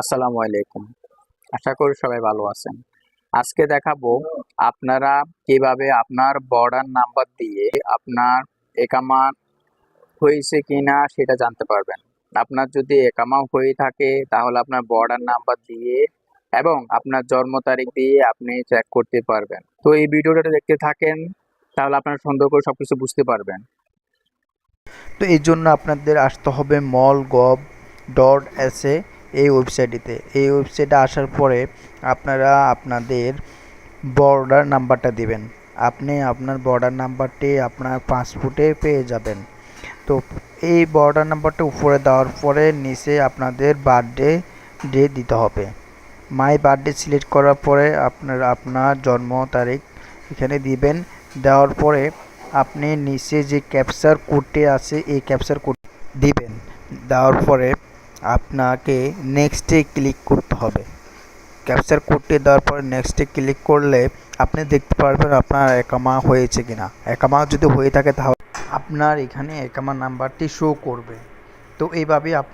আসসালামু আলাইকুম। আশা করি সবাই ভালো আছেন। আজকে দেখাবো আপনারা কীভাবে আপনার বর্ডার নাম্বার দিয়ে আপনার একামা হয়েছে কিনা সেটা জানতে পারবেন। আপনার যদি একামা হয়ে থাকে তাহলে আপনার বর্ডার নাম্বার দিয়ে এবং আপনার জন্ম তারিখ দিয়ে আপনি চেক করতে পারবেন। তো এই ভিডিওটা দেখতে থাকেন, তাহলে আপনারা সুন্দর করে সবকিছু বুঝতে পারবেন। তো এই জন্য আপনাদের আসতে হবে মল গভ ডট এস এই ওয়েবসাইটটিতে। এই ওয়েবসাইটে আসার পরে আপনারা আপনাদের বর্ডার নাম্বারটা দিবেন। আপনি আপনার বর্ডার নাম্বারটি আপনার পাসপোর্টে পেয়ে যাবেন। তো এই বর্ডার নাম্বারটা উপরে দেওয়ার পরে নিচে আপনাদের বার্থডে ডে দিতে হবে। মাই বার্থডে সিলেক্ট করার পরে আপনার আপনার জন্ম তারিখ এখানে দিবেন। দেওয়ার পরে আপনি নিচে যে ক্যাপচার কোডটি আছে, এই ক্যাপচার কোড দিবেন। দেওয়ার পরে আপনাকে নেক্সটে ক্লিক করতে হবে। ক্যাপচার কোডটি দেওয়ার পর নেক্সটে ক্লিক করলে আপনি দেখতে পারবেন আপনার একামা হয়েছে কিনা। একামা যদি হয়ে থাকে তাহলে আপনার এখানে একামা নাম্বারটি শো করবে। তো এইভাবে আপনি